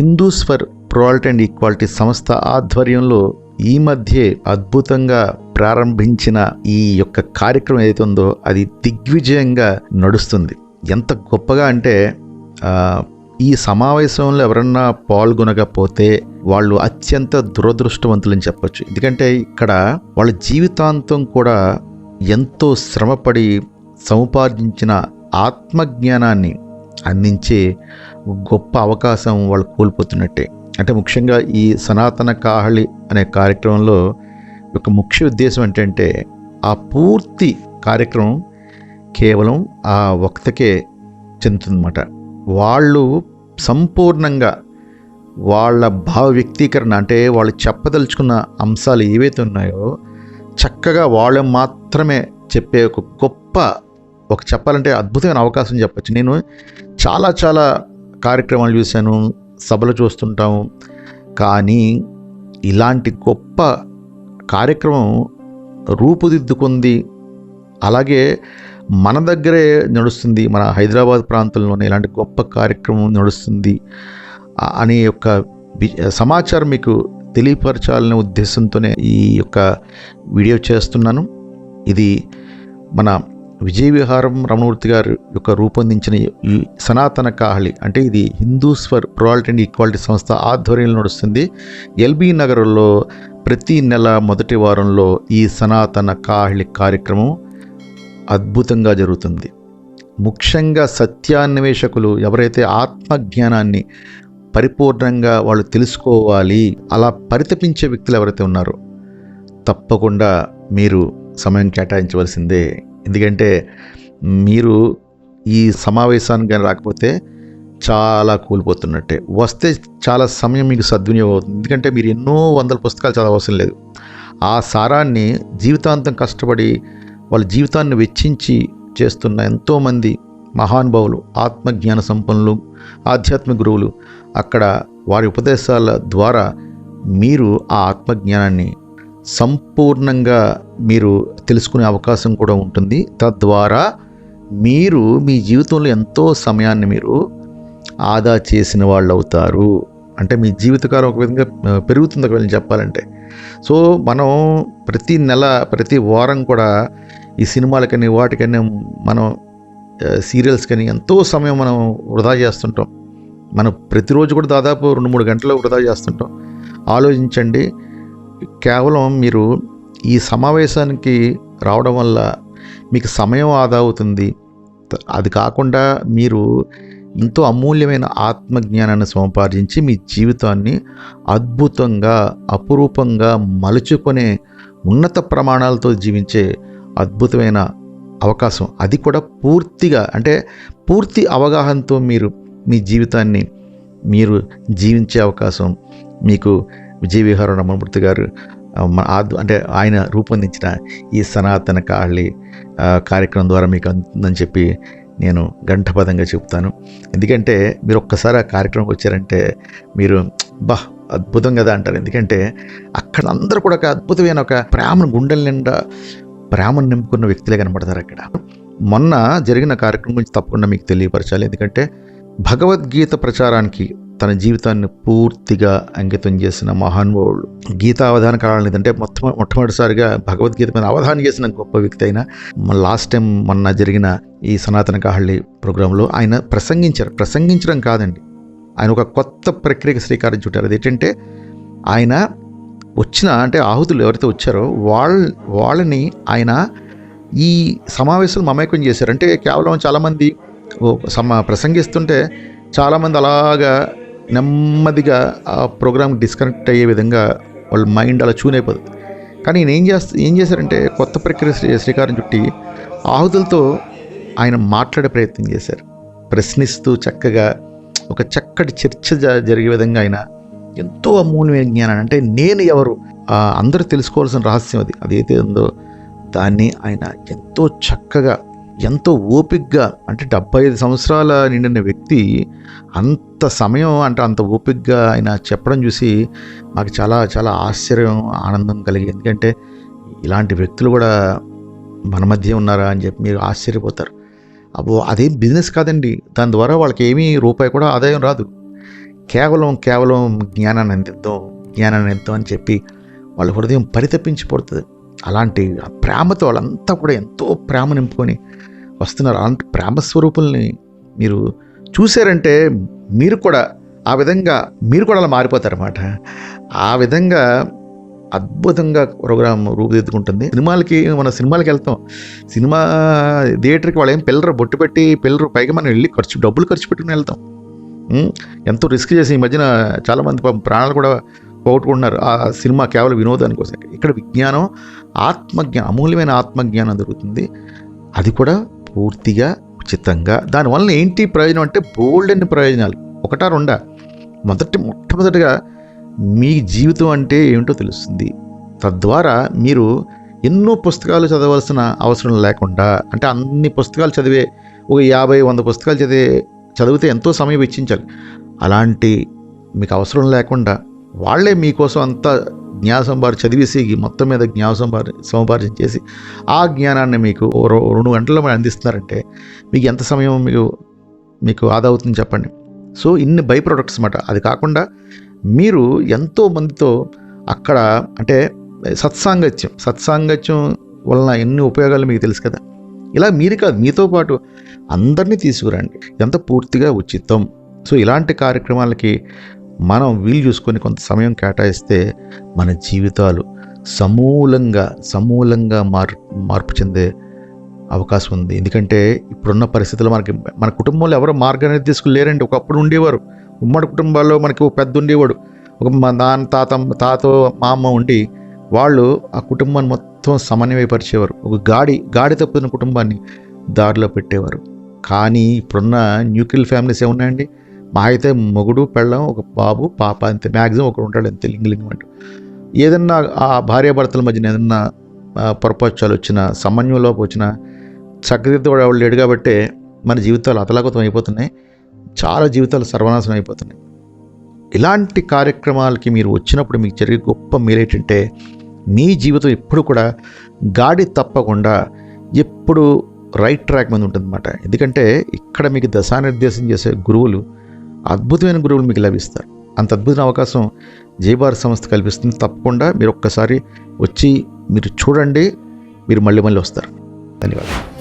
Hindus for proud and equality సంస్థ ఆధ్వర్యంలో ఈ మధ్యే అద్భుతంగా ప్రారంభించిన ఈ యొక్క కార్యక్రమం ఏదైతే ఉందో అది దిగ్విజయంగా నడుస్తుంది. ఎంత గొప్పగా అంటే ఈ సమావేశంలో ఎవరన్నా పాల్గొనకపోతే వాళ్ళు అత్యంత దురదృష్టవంతులని చెప్పొచ్చు. ఎందుకంటే ఇక్కడ వాళ్ళ జీవితాంతం కూడా ఎంతో శ్రమపడి సముపార్జించిన ఆత్మజ్ఞానాన్ని అందించే గొప్ప అవకాశం వాళ్ళు కోల్పోతున్నట్టే. అంటే ముఖ్యంగా ఈ సనాతన కాహళి అనే కార్యక్రమంలో ఒక ముఖ్య ఉద్దేశం ఏంటంటే ఆ పూర్తి కార్యక్రమం కేవలం ఆ వక్తకే చెందుతుందన్నమాట. వాళ్ళు సంపూర్ణంగా వాళ్ళ భావ వ్యక్తీకరణ అంటే వాళ్ళు చెప్పదలుచుకున్న అంశాలు ఏవైతే ఉన్నాయో చక్కగా వాళ్ళు మాత్రమే చెప్పే ఒక గొప్ప ఒక చెప్పాలంటే అద్భుతమైన అవకాశం చెప్పచ్చు. నేను చాలా చాలా కార్యక్రమాలు చూశాను సభలు చూస్తుంటాము కానీ ఇలాంటి గొప్ప కార్యక్రమం రూపుదిద్దుకుంది. అలాగే మన దగ్గరే నడుస్తుంది మన హైదరాబాద్ ప్రాంతంలోనే ఇలాంటి గొప్ప కార్యక్రమం నడుస్తుంది అనే యొక్క సమాచారం మీకు తెలియపరచాలనే ఉద్దేశంతోనే ఈ యొక్క వీడియో చేస్తున్నాను. ఇది మన విజయ విహారం రమణమూర్తి గారు యొక్క రూపొందించిన ఈ సనాతన కాహళి అంటే ఇది Hindus for proud and equality సంస్థ ఆధ్వర్యంలో నడుస్తుంది. ఎల్బీ నగర్లో ప్రతి నెల మొదటి వారంలో ఈ సనాతన కాహళి కార్యక్రమం అద్భుతంగా జరుగుతుంది. ముఖ్యంగా సత్యాన్వేషకులు ఎవరైతే ఆత్మజ్ఞానాన్ని పరిపూర్ణంగా వాళ్ళు తెలుసుకోవాలి అలా పరితపించే వ్యక్తులు ఎవరైతే ఉన్నారో తప్పకుండా మీరు సమయం కేటాయించవలసిందే. ఎందుకంటే మీరు ఈ సమావేశానికి కానీ రాకపోతే చాలా కూలిపోతున్నట్టే. వస్తే చాలా సమయం మీకు సద్వినియోగం అవుతుంది. ఎందుకంటే మీరు ఎన్నో వందల పుస్తకాలు చదవవసరం లేదు. ఆ సారాన్ని జీవితాంతం కష్టపడి వాళ్ళ జీవితాన్ని వెచ్చించి చేస్తున్న ఎంతోమంది మహానుభావులు ఆత్మజ్ఞాన సంపన్నులు ఆధ్యాత్మిక గురువులు అక్కడ వారి ఉపదేశాల ద్వారా మీరు ఆ ఆత్మజ్ఞానాన్ని సంపూర్ణంగా మీరు తెలుసుకునే అవకాశం కూడా ఉంటుంది. తద్వారా మీరు మీ జీవితంలో ఎంతో సమయాన్ని మీరు ఆదా చేసిన వాళ్ళు అవుతారు. అంటే మీ జీవితకాలం ఒక విధంగా పెరుగుతుంది ఒకవేళ చెప్పాలంటే. సో మనం ప్రతి నెల ప్రతి వారం కూడా ఈ సినిమాలకని వాటికని మనం సీరియల్స్ కానీ ఎంతో సమయం మనం వృధా చేస్తుంటాం. మనం ప్రతిరోజు కూడా దాదాపు రెండు మూడు గంటలు వృధా చేస్తుంటాం. ఆలోచించండి. కేవలం మీరు ఈ సమావేశానికి రావడం వల్ల మీకు సమయం ఆదా అవుతుంది. అది కాకుండా మీరు ఎంతో అమూల్యమైన ఆత్మజ్ఞానాన్ని సముపార్జించి మీ జీవితాన్ని అద్భుతంగా అపురూపంగా మలుచుకునే ఉన్నత ప్రమాణాలతో జీవించే అద్భుతమైన అవకాశం. అది కూడా పూర్తిగా అంటే పూర్తి అవగాహనతో మీరు మీ జీవితాన్ని మీరు జీవించే అవకాశం మీకు విజయ విహార రమణమూర్తి గారు మన ఆద్- అంటే ఆయన రూపొందించిన ఈ సనాతన కాళి కార్యక్రమం ద్వారా మీకు అందుతుందని చెప్పి నేను గంటపదంగా చెప్తాను. ఎందుకంటే మీరు ఒక్కసారి ఆ కార్యక్రమంకి వచ్చారంటే మీరు బా అద్భుతం కదా అంటారు. ఎందుకంటే అక్కడ అందరూ కూడా ఒక అద్భుతమైన ఒక ప్రేమను గుండెల నిండా ప్రేమను నింపుకున్న వ్యక్తులే కనబడతారు అక్కడ. మొన్న జరిగిన కార్యక్రమం గురించి తప్పకుండా మీకు తెలియపరచాలి. ఎందుకంటే భగవద్గీత ప్రచారానికి తన జీవితాన్ని పూర్తిగా అంకితం చేసిన మహానుభావుడు. గీతా అవధాన కాలం లేదంటే మొత్తం మొట్టమొదటిసారిగా భగవద్గీత మీద అవధానం చేసిన గొప్ప వ్యక్తి అయిన లాస్ట్ టైం మొన్న జరిగిన ఈ సనాతన కాహళ్ళి ప్రోగ్రాంలో ఆయన ప్రసంగించారు. ప్రసంగించడం కాదండి. ఆయన ఒక కొత్త ప్రక్రియకు శ్రీకారం చుట్టారు. అది ఏంటంటే ఆయన వచ్చిన అంటే ఆహుతులు ఎవరైతే వచ్చారో వాళ్ళ వాళ్ళని ఆయన ఈ సమావేశం మమేకం చేశారు. అంటే కేవలం చాలామంది ఓ సమ ప్రసంగిస్తుంటే చాలామంది అలాగా నెమ్మదిగా ఆ ప్రోగ్రామ్ డిస్కనెక్ట్ అయ్యే విధంగా వాళ్ళ మైండ్ అలా చూన్ అయిపోతుంది కానీ ఈయన ఏం చేస్త ఏం చేశారంటే కొత్త ప్రక్రియ శ్రీ శ్రీకారం చుట్టి ఆహుతులతో ఆయన మాట్లాడే ప్రయత్నం చేశారు. ప్రశ్నిస్తూ చక్కగా ఒక చక్కటి చర్చ జ- జరిగే విధంగా ఆయన ఎంతో అమూల్యమైన జ్ఞానాన్ని అంటే నేను ఎవరు? అందరూ తెలుసుకోవాల్సిన రహస్యం అది. అదైతే ఉందో దాన్ని ఆయన ఎంతో చక్కగా ఎంతో ఓపిగ్గా అంటే డెబ్బై ఐదు సంవత్సరాల నిండిన వ్యక్తి అంత సమయం అంటే అంత ఓపిగ్గా ఆయన చెప్పడం చూసి మాకు చాలా చాలా ఆశ్చర్యం ఆనందం కలిగింది. ఎందుకంటే ఇలాంటి వ్యక్తులు కూడా మన మధ్య ఉన్నారా అని చెప్పి మీరు ఆశ్చర్యపోతారు. అబ్బో అదేం బిజినెస్ కాదండి. దాని ద్వారా వాళ్ళకి ఏమీ రూపాయి కూడా ఆదాయం రాదు. కేవలం కేవలం జ్ఞానాన్ని అందిద్దాం జ్ఞానాన్ని అందిద్దాం అని చెప్పి వాళ్ళ హృదయం పరితపించి పడుతుంది అలాంటి ప్రేమతో వాళ్ళంతా కూడా ఎంతో ప్రేమ నింపుకొని వస్తున్నారు. అలాంటి ప్రేమస్వరూపుల్ని మీరు చూశారంటే మీరు కూడా ఆ విధంగా మీరు కూడా అలా మారిపోతారన్నమాట. ఆ విధంగా అద్భుతంగా ప్రోగ్రామ్ రూపుదిద్దుకుంటుంది. సినిమాలకి మన సినిమాలకి వెళ్తాం. సినిమా థియేటర్కి వాళ్ళు ఏం పిల్లరు బొట్టు పెట్టి పిల్లరు పైగా మనం వెళ్ళి ఖర్చు డబ్బులు ఖర్చు పెట్టుకుని వెళ్తాం. ఎంతో రిస్క్ చేసి ఈ మధ్యన చాలామంది ప్రాణాలు కూడా పోగొట్టుకుంటున్నారు. ఆ సినిమా కేవలం వినోదాని కోసం ఇక్కడ విజ్ఞానం ఆత్మజ్ఞానం అమూల్యమైన ఆత్మజ్ఞానం దొరుకుతుంది. అది కూడా పూర్తిగా ఉచితంగా. దానివల్ల ఏంటి ప్రయోజనం అంటే బోల్డ్ అన్ని ప్రయోజనాలు. ఒకటా రెండా? మొదటి మొట్టమొదటిగా మీ జీవితం అంటే ఏమిటో తెలుస్తుంది. తద్వారా మీరు ఎన్నో పుస్తకాలు చదవాల్సిన అవసరం లేకుండా అంటే అన్ని పుస్తకాలు చదివే ఒక యాభై వంద పుస్తకాలు చదివే చదివితే ఎంతో సమయం వెచ్చించాలి. అలాంటి మీకు అవసరం లేకుండా వాళ్ళే మీకోసం అంతా జ్ఞాన సంపాదన చదివేసి మొత్తం మీద జ్ఞాన సంపాదన సముపార్జన చేసి ఆ జ్ఞానాన్ని మీకు రో- రెండు గంటల్లో మీరు అందిస్తున్నారంటే మీకు ఎంత సమయం మీకు మీకు ఆదా అవుతుంది చెప్పండి. సో ఇన్ని బై ప్రొడక్ట్స్ అన్నమాట. అది కాకుండా మీరు ఎంతో మందితో అక్కడ అంటే సత్సాంగత్యం సత్సాంగత్యం వలన ఎన్ని ఉపయోగాలు మీకు తెలుసు కదా. ఇలా మీరు కాదు మీతో పాటు అందరినీ తీసుకురండి. ఇదంతా పూర్తిగా ఉచితం. సో ఇలాంటి కార్యక్రమాలకి మనం వీలు చూసుకొని కొంత సమయం కేటాయిస్తే మన జీవితాలు సమూలంగా సమూలంగా మార్ మార్పు చెందే అవకాశం ఉంది. ఎందుకంటే ఇప్పుడున్న పరిస్థితుల్లో మనకి మన కుటుంబంలో ఎవరో మార్గనిర్దేశకులు లేరండి ఒకప్పుడు ఉండేవారు. ఉమ్మడి కుటుంబాల్లో మనకి ఒక పెద్ద ఉండేవాడు. ఒక మా నాన్న తాత తాత మా అమ్మ ఉండి వాళ్ళు ఆ కుటుంబాన్ని మొత్తం సమన్వయపరిచేవారు. ఒక గాడి గాడి తప్పుతున్న కుటుంబాన్ని దారిలో పెట్టేవారు. కానీ ఇప్పుడున్న న్యూక్లియర్ ఫ్యామిలీస్ ఏమున్నాయండి? మా అయితే మొగుడు పెళ్ళం ఒక బాబు పాప అంతే. మ్యాక్సిమం ఒకడు ఉంటాడు అంతే లింగలింగం అంటూ ఏదన్నా ఆ భార్యాభర్తల మధ్యన ఏదన్నా పొరపక్షాలు వచ్చినా సమన్వయంలోపు వచ్చినా చక్కదిద్దువాడు వాళ్ళు లేడు కాబట్టి మన జీవితాలు అతలాకుతం అయిపోతున్నాయి. చాలా జీవితాలు సర్వనాశనం అయిపోతున్నాయి. ఇలాంటి కార్యక్రమాలకి మీరు వచ్చినప్పుడు మీకు జరిగే గొప్ప మేలేంటంటే మీ జీవితం ఎప్పుడు కూడా గాడి తప్పకుండా ఎప్పుడు రైట్ ట్రాక్ మీద ఉంటుందన్నమాట. ఎందుకంటే ఇక్కడ మీకు దశానిర్దేశం చేసే గురువులు అద్భుతమైన గురువులు మీకు లభిస్తారు అంత అద్భుతమైన అవకాశం జయభారత్ సంస్థ కల్పిస్తుంది. తప్పకుండా మీరు ఒక్కసారి వచ్చి మీరు చూడండి మీరు మళ్ళీ మళ్ళీ వస్తారు. ధన్యవాదాలు.